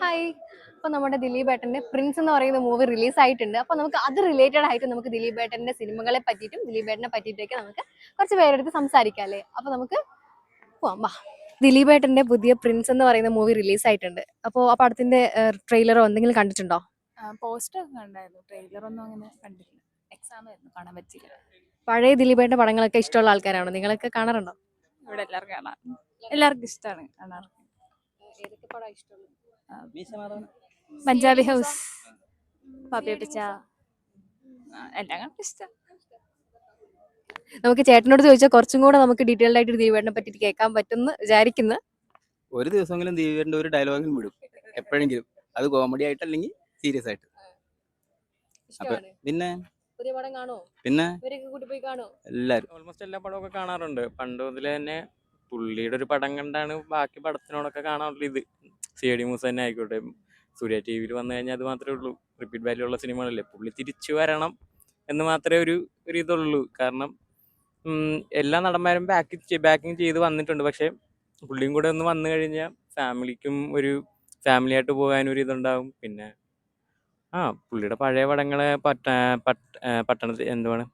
Hi അപ്പൊ നമ്മുടെ ദിലീപ് ഏട്ടന്റെ പ്രിൻസ് എന്ന് പറയുന്ന മൂവി റിലീസ് ആയിട്ടുണ്ട്. അപ്പൊ നമുക്ക് അത് റിലേറ്റഡ് ആയിട്ട് നമുക്ക് ദിലീപ് ഏട്ടന്റെ സിനിമകളെ പറ്റിയിട്ടും ദിലീപ് ഏട്ടനെ പറ്റിയിട്ടൊക്കെ നമുക്ക് കുറച്ച് പേരെടുത്ത് സംസാരിക്കാം അല്ലേ? അപ്പൊ നമുക്ക് പോവാം. വാ. ദിലീപ് ഏട്ടന്റെ പുതിയ പ്രിൻസ് എന്ന് പറയുന്ന മൂവി റിലീസ് ആയിട്ടുണ്ട്. അപ്പോൾ ആ പടത്തിന്റെ ട്രെയിലറോ എന്തെങ്കിലും കണ്ടിട്ടുണ്ടോ? പോസ്റ്റർ ഒക്കെ ഒന്നും അങ്ങനെ എക്സാം ആയിരുന്നു. കാണാൻ പറ്റില്ല പഴയ ദിലീപ് ഏട്ടന്റെ പടങ്ങളൊക്കെ ഇഷ്ടമുള്ള ആൾക്കാരാണോ? നിങ്ങളൊക്കെ കാണാറുണ്ടോ? ഇവിടെ എല്ലാവർക്കും കാണാം. എല്ലാവർക്കും ഇഷ്ടമാണ് കാണാറ്. പഞ്ചാബി ഹൗസ്. എല്ലാം ഇഷ്ടം. നമുക്ക് ചേട്ടനോട് ചോദിച്ചാൽ കുറച്ചും കൂടെ നമുക്ക് ഡീറ്റെയിൽഡ് ആയിട്ട് ദീപേടിനെ പറ്റി കേൾക്കാൻ പറ്റുമെന്ന് വിചാരിക്കുന്നു. ഒരു ദിവസമെങ്കിലും ദീപേടിന്റെ ഒരു ഡയലോഗിൽ വിടും. എപ്പോഴെങ്കിലും. അത് കോമഡി ആയിട്ട് അല്ലെങ്കിൽ സീരിയസ് ആയിട്ട്. ഇഷ്ടമാണ്. പിന്നെ? പുതിയ പടം കാണോ പിന്നെ? എല്ലാരും. ഓൾമോസ്റ്റ് എല്ലാ പടമൊക്കെ കാണാറുണ്ട്. പണ്ട് മുതലേ തന്നെ പുള്ളിയുടെ ഒരു പടം കണ്ടാണ് ബാക്കി പടത്തിനോടൊക്കെ കാണാറുള്ളത് ഇത്. സി ഡി മൂസ് തന്നെ ആയിക്കോട്ടെ. സൂര്യ ടി വിയിൽ വന്നു കഴിഞ്ഞാൽ അത് മാത്രമേ ഉള്ളൂ. റിപ്പീറ്റ് വാല്യൂ ഉള്ള സിനിമകളല്ലേ. പുള്ളി തിരിച്ചു വരണം എന്ന് മാത്രമേ ഒരു ഒരു ഇതുള്ളൂ. കാരണം എല്ലാ നടന്മാരും ബാക്ക് ബാക്കിങ് ചെയ്ത് വന്നിട്ടുണ്ട്. പക്ഷേ പുള്ളിയും കൂടെ ഒന്ന് വന്നു കഴിഞ്ഞാൽ ഫാമിലിക്കും ഒരു ഫാമിലി ആയിട്ട് പോകാൻ ഒരു ഇതുണ്ടാവും. പിന്നെ ആ പുള്ളിയുടെ പഴയ പടങ്ങളെ പട്ട പട്ട പട്ടണത്തിൽ എന്തുവാണ്?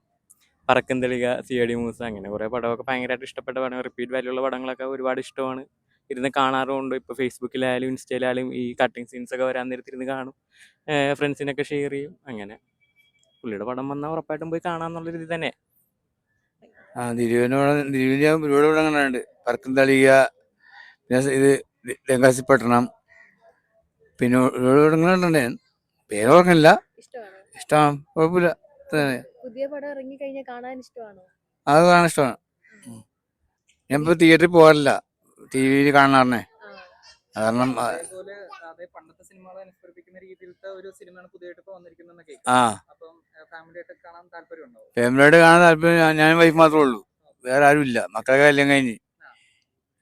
തെളിക സി എ ഡി മൂസ അങ്ങനെ കുറേ പടമൊക്കെ ഭയങ്കരമായിട്ട് ഇഷ്ടപ്പെട്ട പടം. റിപ്പീറ്റ് വാല്യൂ ഉള്ള പടങ്ങളൊക്കെ ഒരുപാട് ഇഷ്ടമാണ്. ഇരുന്ന് കാണാറുമുണ്ട്. ഇപ്പോൾ ഫേസ്ബുക്കിലായാലും ഇൻസ്റ്റയിലായാലും ഈ കട്ടിങ് സീൻസ് ഒക്കെ വരാൻ നേരത്തെ ഇരുന്ന് കാണും ഫ്രണ്ട്സിനൊക്കെ ഷെയർ ചെയ്യും. അങ്ങനെ. പുള്ളിയുടെ പടം വന്നാൽ ഉറപ്പായിട്ടും പോയി കാണാമെന്നുള്ളൊരു രീതി തന്നെ. ആ പടം ദിലീപിന്റെ ഒരുപാട് പടം കണ്ടിട്ടുണ്ട്. പറക്കും തളിക പിന്നെ ഇത് തെങ്കാശിപ്പട്ടണം പിന്നെ ഒരുപാട് പടങ്ങൾ ഞാൻ പേര് ഓർക്കുന്നില്ല ഇഷ്ടമാണ്? കുഴപ്പമില്ല. പുതിയ പടം ഇറങ്ങി കഴിഞ്ഞാൽ കാണാൻ ഇഷ്ടമാണോ? അത് കാണാൻ ഇഷ്ടമാണ്. ഇപ്പൊ തിയേറ്ററിൽ പോകാറില്ല. ടി വിയിൽ കാണാറിനെ കാരണം ആ, ഫാമിലിയായിട്ട് കാണാൻ താല്പര്യം ഞാൻ- ഞാനും വൈഫ് മാത്രമേ ഉള്ളൂ. വേറെ ആരും ഇല്ല. മക്കളൊക്കെ കല്യാണം കഴിഞ്ഞ്.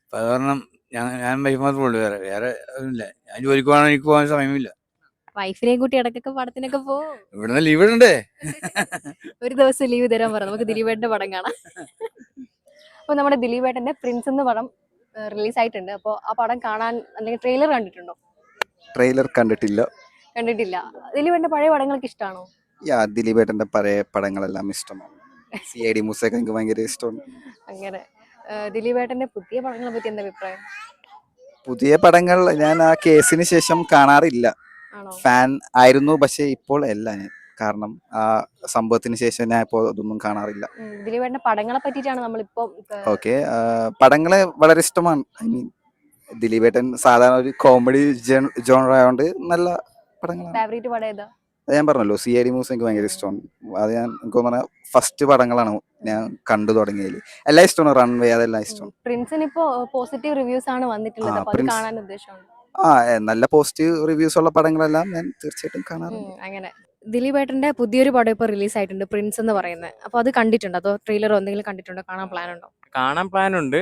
അപ്പൊ അത് കാരണം ഞാൻ ഞാൻ വൈഫ് മാത്രമേ ഉള്ളൂ. വേറെ വേറെ ഒന്നുമില്ല ഞാൻ ജോലിക്ക് പോകാൻ എനിക്ക് പോകാൻ സമയമില്ല. വൈഫിനെയും കൂട്ടി ഇടയ്ക്കൊക്കെ പടത്തിനൊക്കെ പോകും ഇവിടുന്ന് ലീവ് ഇടണ്ടേ? ഒരു ദിവസം ലീവ് തരാൻ പറഞ്ഞു. നമുക്ക് ദിലീപേട്ടന്റെ പടം കാണാം. അപ്പൊ നമ്മുടെ ദിലീപേട്ടന്റെ പ്രിൻസ് എന്ന പടം റിലീസ് ആയിട്ടുണ്ട് അപ്പോൾ ആ പടം കാണാൻ അല്ലെങ്കിൽ ട്രെയിലർ കണ്ടിട്ടുണ്ടോ? ട്രെയിലർ കണ്ടിട്ടില്ല. കണ്ടിട്ടില്ല. ദിലീപേട്ടന്റെ പഴയ പടങ്ങൾക്ക് ഇഷ്ടമാണോ യാ ദിലീപേട്ടന്റെ പഴയ പടങ്ങളെല്ലാം ഇഷ്ടമാണ്. സി ഐ ഡി മൂസൊക്കെ എനിക്ക് ഭയങ്കര ഇഷ്ടമാണ്. അങ്ങനെ. ദിലീപേട്ടന്റെ ദിലീപേട്ടന്റെ പുതിയ പടങ്ങളെ പറ്റി എന്താ അഭിപ്രായം? പുതിയ പടങ്ങൾ ഞാൻ ആ കേസിന് ശേഷം കാണാറില്ല. ഫാൻ ആയിരുന്നു പക്ഷേ ഇപ്പോൾ അല്ല ഞാൻ. കാരണം ആ സംഭവത്തിന് ശേഷം ഞാൻ ഇപ്പോൾ അതൊന്നും കാണാറില്ല. ദിലീപേട്ടന്റെ പടങ്ങളെ പറ്റിയിട്ടാണ് നമ്മളിപ്പോ ഓക്കെ പടങ്ങളെ വളരെ ഇഷ്ടമാണ്. ഐ മീൻ ദിലീപേട്ടൻ സാധാരണ ഒരു കോമഡി ജോണർ ആയതുകൊണ്ട് നല്ല പടങ്ങളാണ്. ഫേവറേറ്റ് പടം ഏതാ? അത് ഞാൻ പറഞ്ഞല്ലോ സി ഐ ഡി മൂവ്സ് എനിക്ക് ഭയങ്കര ഇഷ്ടമാണ്. അത് ഞാൻ എനിക്ക് പറഞ്ഞാൽ ഫസ്റ്റ് പടങ്ങളാണ് ഞാൻ കണ്ടു തുടങ്ങിയതിൽ എല്ലാം ഇഷ്ടമാണ് റൺവേ അതെല്ലാം ഇഷ്ടമാണ്. പ്രിൻസിന് ഇപ്പോ പോസിറ്റീവ് റിവ്യൂസ് ആണ് വന്നിട്ടുള്ളത്. ആ, അപ്പൊ അത് പ്രിൻസ്- കാണാൻ ഉദ്ദേശമുണ്ട്? ആ എ, നല്ല പോസിറ്റീവ് റിവ്യൂസ് ഉള്ള പടങ്ങളെല്ലാം ഞാൻ തീർച്ചയായിട്ടും കാണാറുണ്ട്. ഉം, അങ്ങനെ. ദിലീപേട്ടന്റെ പുതിയൊരു പടം ഇപ്പൊ റിലീസ് ആയിട്ടുണ്ട് പ്രിൻസ് എന്ന് പറയുന്നത്. അപ്പൊ അത് കണ്ടിട്ടുണ്ട്? അതോ ട്രെയിലറോ എന്തെങ്കിലും കണ്ടിട്ടുണ്ടോ? കാണാൻ പ്ലാൻ ഉണ്ടോ? കാണാൻ പ്ലാൻ ഉണ്ട്.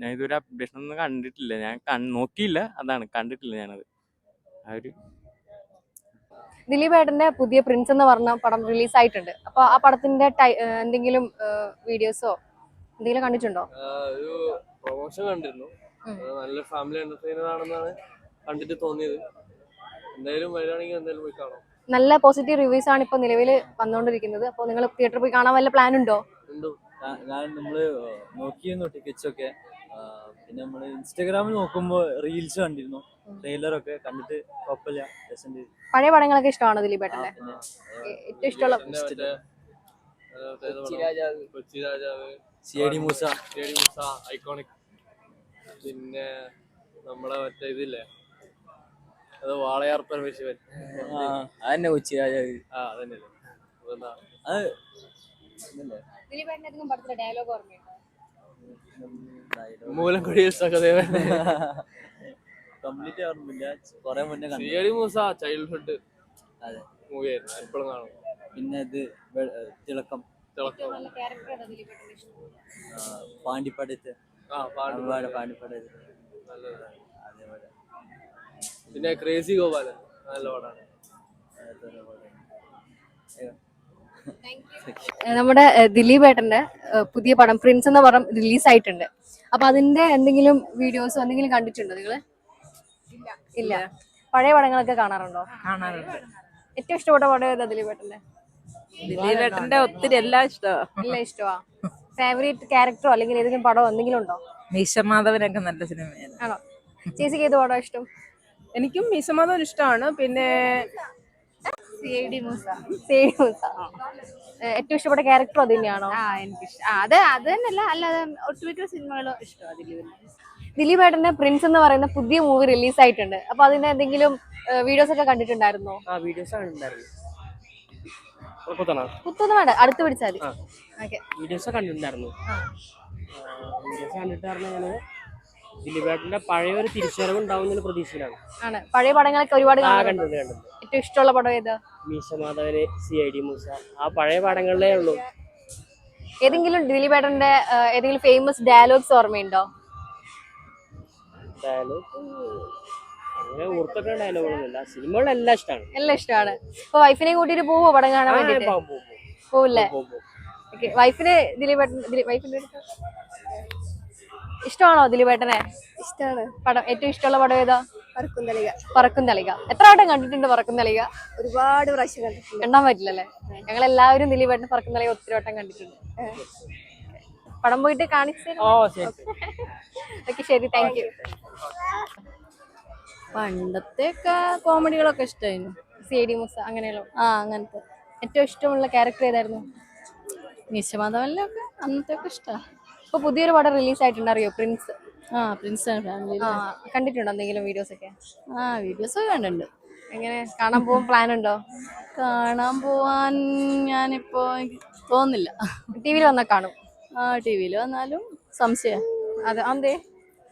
ഞാൻ ഇതുവരെ അപ്ഡേഷൻ ഒന്നും കണ്ടിട്ടില്ല. ഞാൻ നോക്കിയില്ല. അതാണ് കണ്ടിട്ടില്ല ഞാനത്. ആ ഒരു ദിലീപേട്ടന്റെ പുതിയ പ്രിൻസ് എന്ന് പറഞ്ഞ പടം റിലീസ് ആയിട്ടുണ്ട് അപ്പൊ ആ പടത്തിന്റെ എന്തെങ്കിലും വീഡിയോസോ എന്തെങ്കിലും കണ്ടിട്ടുണ്ടോ? ഒരു പ്രൊമോഷൻ കണ്ടിരുന്നു. നല്ല ഫാമിലി എന്റർടൈനർ ആണെന്നാണ് കണ്ടിട്ട് തോന്നിയത്. എന്തായാലും വരികയാണെങ്കിൽ എന്തായാലും പോയി കാണാം. നല്ല പോസിറ്റീവ് റിവ്യൂസ് ആണ് ഇപ്പൊ നിലവിൽ വന്നുകൊണ്ടിരിക്കുന്നത്. അപ്പോൾ നിങ്ങൾ തിയേറ്ററിൽ പോയി കാണാൻ വല്ല പ്ലാൻ ഉണ്ടോ? ഞാൻ നമ്മൾ നോക്കിയിരുന്നു ടിക്കറ്റ്സ് ഒക്കെ. പിന്നെ നമ്മൾ ഇൻസ്റ്റാഗ്രാമിൽ നോക്കുമ്പോൾ റീൽസ് കണ്ടിരുന്നു. ട്രെയിലർ ഒക്കെ കണ്ടിട്ട് കുഴപ്പമില്ല പഴയ പടങ്ങളൊക്കെ ഇഷ്ടമാണോ ദിലീപേട്ടന്റെ പിന്നെ ഏറ്റവും ഇഷ്ടമുള്ള ഐക്കോണിക്. പിന്നെ നമ്മളെ മറ്റേ ഇതില്ലേ? അത് വാളയാർ പരമേശ്വരൻ അതന്നെ കൊച്ചി രാജാവ്. ആ അതന്നെയല്ലേ അതെന്താ? അത് ദിലീപേട്ടന്റെ ഏതെങ്കിലും പടത്തിലെ ഡയലോഗ് ഓർമ്മയുണ്ടോ? മൂലംകൊടിയിൽ സഹദേവൻ. കംപ്ലീറ്റ് ഓർമ്മയില്ല കൊറേ മുന്നേ മൂസ ചൈൽഡ്ഹുഡ് അതെ. മൂവിയായിരുന്നു എപ്പോഴും കാണും. പിന്നെ ഇത് തിളക്കം. തിളക്കം. പാണ്ടിപ്പടത്ത് ഒരുപാട് പാണ്ടിപ്പടത്ത് നല്ലതാണ്. പിന്നെ ക്രേസി ഗോപാലൻ. നല്ല ഓരോ നമ്മുടെ ദിലീപ് ഏട്ടന്റെ പുതിയ പടം പ്രിൻസ് എന്ന പടം റിലീസ് ആയിട്ടുണ്ട് അപ്പൊ അതിന്റെ എന്തെങ്കിലും വീഡിയോസ് എന്തെങ്കിലും കണ്ടിട്ടുണ്ടോ നിങ്ങൾ? ഇല്ല. പഴയ പടങ്ങളൊക്കെ കാണാറുണ്ടോ? കാണാറുണ്ട്. ഏറ്റവും ഇഷ്ടപ്പെട്ട പടം ഏതാ ദിലീപ് ഏട്ടന്റെ ഒത്തിരി എല്ലാം ഇഷ്ടമാണ് എല്ലാം ഇഷ്ടമാ ഫേവറേറ്റ് ക്യാരക്ടറോ അല്ലെങ്കിൽ ഏതെങ്കിലും പടമോ എന്തെങ്കിലും ഉണ്ടോ? മീശമാധവനൊക്കെ നല്ല സിനിമയാണ്. ആണോ? ചേച്ചിക്ക് ഏത് പടം ഇഷ്ടം? എനിക്കും മീസമാധവൻ ഇഷ്ടമാണ് പിന്നെ ഏറ്റവും ഇഷ്ടപ്പെട്ട ക്യാരക്ടർ അത് തന്നെയാണോ ആ എനിക്ക് അത് അത് തന്നെയല്ല. അല്ലാതെ ഒട്ടുമിക്ക സിനിമകളും ഇഷ്ടമാണ് ദിലീപ് ഏട്ടന്റെ പ്രിൻസ് എന്ന് പറയുന്ന പുതിയ മൂവി റിലീസ് ആയിട്ടുണ്ട്. അപ്പൊ അതിന്റെ എന്തെങ്കിലും വീഡിയോസ് ഒക്കെ കണ്ടിട്ടുണ്ടായിരുന്നോ? ആ വീഡിയോസ് കുത്തൊന്നും വേണ്ട അടുത്ത് പിടിച്ചാൽ മതി. വീഡിയോസ് കണ്ടിട്ടുണ്ടായിരുന്നു. വീഡിയോസ് ദിലീപേട്ടന്റെ പഴയ ഒരു തിരിച്ചറിവ് ഉണ്ടാവുന്ന പ്രതീക്ഷയിലാണ് ആണ്. പഴയ പടങ്ങളൊക്കെ ഒരുപാട് ആ കാണാറുണ്ട്. കണ്ടത് കണ്ടത് ഏറ്റവും ഇഷ്ടമുള്ള പടം ഏതാ? മീശമാധവന് സി ഐ ഡി മൂസ. ആ പഴയ പടങ്ങളിലേ ഉള്ളൂ. ഏതെങ്കിലും ദിലീപേട്ടന്റെ ഏതെങ്കിലും ഫേമസ് ഡയലോഗ്സ് ഓർമ്മയുണ്ടോ? ഡയലോഗ് അങ്ങനെ ഓർത്തൊക്കെ ഡയലോഗുകളൊന്നുമില്ല സിനിമകളെല്ലാം ഇഷ്ടമാണ്. എല്ലാം ഇഷ്ടമാണ്. ഇപ്പൊ വൈഫിനെ കൂട്ടിട്ട് പോവോ പടം കാണാൻ വേണ്ടിട്ട് പോവില്ലേ? പോകും പോകും വൈഫിന് ദിലീപ് ദിലീപ് വൈഫിന്റെ അടുത്ത്? ഇഷ്ടമാണോ ദിലീപ് ഏട്ടനെ ഇഷ്ടമാണ് പടം ഏറ്റവും ഇഷ്ടമുള്ള പടം ഏതാ? പറക്കും തളിക പറക്കും തളിക എത്ര വട്ടം കണ്ടിട്ടുണ്ട് പറക്കും തളിക ഒരുപാട് പ്രാവശ്യം കണ്ടിട്ടുണ്ട്. എണ്ണാൻ പറ്റില്ലല്ലേ? ഞങ്ങൾ എല്ലാവരും ദിലീപ് ഏട്ടൻ പറക്കും തളിക ഒത്തിരി വട്ടം കണ്ടിട്ടുണ്ട്. പടം പോയിട്ട് കാണിച്ചു ഓ ശരി. ഓക്കെ. ശരി. താങ്ക് യു പണ്ടത്തെ കോമഡികളൊക്കെ ഇഷ്ടമായിരുന്നു സി ഡി മുസ അങ്ങനെയുള്ള. ആ അങ്ങനത്തെ. ഏറ്റവും ഇഷ്ടമുള്ള ക്യാരക്ടർ ഏതായിരുന്നു? മീശമാധവനിലൊക്കെ അന്നത്തെ ഒക്കെ ഇഷ്ടമാണ് ഇപ്പൊ പുതിയൊരു പടം റിലീസ് ആയിട്ടുണ്ട് അറിയോ പ്രിൻസ് ആ പ്രിൻസ് ഫാമിലി ആ കണ്ടിട്ടുണ്ടോ എന്തെങ്കിലും വീഡിയോസ് ഒക്കെ ആ വീഡിയോസ് ഒക്കെ കണ്ടിട്ടുണ്ട്. എങ്ങനെ? കാണാൻ പോകാൻ പ്ലാൻ ഉണ്ടോ കാണാൻ പോവാൻ ഞാനിപ്പോ എനിക്ക് തോന്നുന്നില്ല ടി വിയിൽ വന്നാൽ കാണും. ആ ടി വിയിൽ വന്നാലും സംശയം. അത് അന്തേ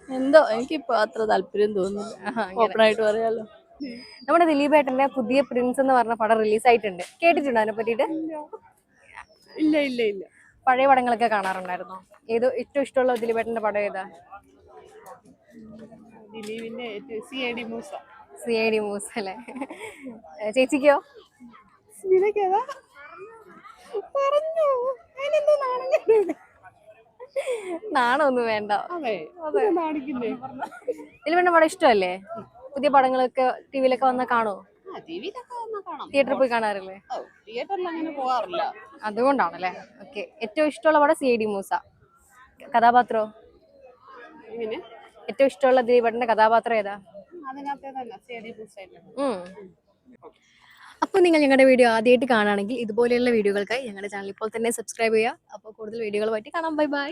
എന്തോ എനിക്കിപ്പോ അത്ര താല്പര്യം തോന്നുന്നില്ല. ഓപ്പൺ ആയിട്ട് പറയാലോ. നമ്മുടെ ദിലീപ് ഏട്ടന്റെ പുതിയ പ്രിൻസ് എന്ന് പറഞ്ഞ പടം റിലീസ് ആയിട്ടുണ്ട് കേട്ടിട്ടുണ്ടോ അതിനെ പറ്റിയിട്ട്? ഇല്ല ഇല്ല ഇല്ല. പഴയ പടങ്ങളൊക്കെ കാണാറുണ്ടായിരുന്നോ? ഏത് ഏറ്റവും ഇഷ്ടമുള്ള ദിലീപേട്ടന്റെ പടം ഏതാ? ദിലീപിന്റെ C I D Moosa. C I D Moosa അല്ലേ? ഏ, ചേച്ചിക്കോ പറഞ്ഞു. നാണം വേണ്ട. അതെ. നാണിക്കുന്നേ ദിലീപിന്റെ പടം ഇഷ്ടമല്ലേ? പുതിയ പടങ്ങളൊക്കെ ടി വിയിലൊക്കെ വന്നാൽ കാണോ തിയേറ്ററിൽ പോയി കാണാറില്ലേ? തിയേറ്ററിൽ അങ്ങനെ പോകാറില്ല അതുകൊണ്ടാണല്ലേ? ഓക്കെ. ഏറ്റവും ഇഷ്ടമുള്ള പടം സി ഡി മൂസ. കഥാപാത്രോ? ഏറ്റവും ഇഷ്ടമുള്ള ദിലീപേട്ടന്റെ കഥാപാത്രം ഏതാ? അപ്പോൾ നിങ്ങൾ ഞങ്ങളുടെ വീഡിയോ ആദ്യമായിട്ട് കാണുകയാണെങ്കിൽ ഇതുപോലെയുള്ള വീഡിയോകൾക്കായി ഞങ്ങളുടെ ചാനൽ ഇപ്പോൾ തന്നെ സബ്സ്ക്രൈബ് ചെയ്യുക. അപ്പോൾ കൂടുതൽ വീഡിയോകൾ വീഡിയോകളുമായിട്ട് കാണാം. Bye bye.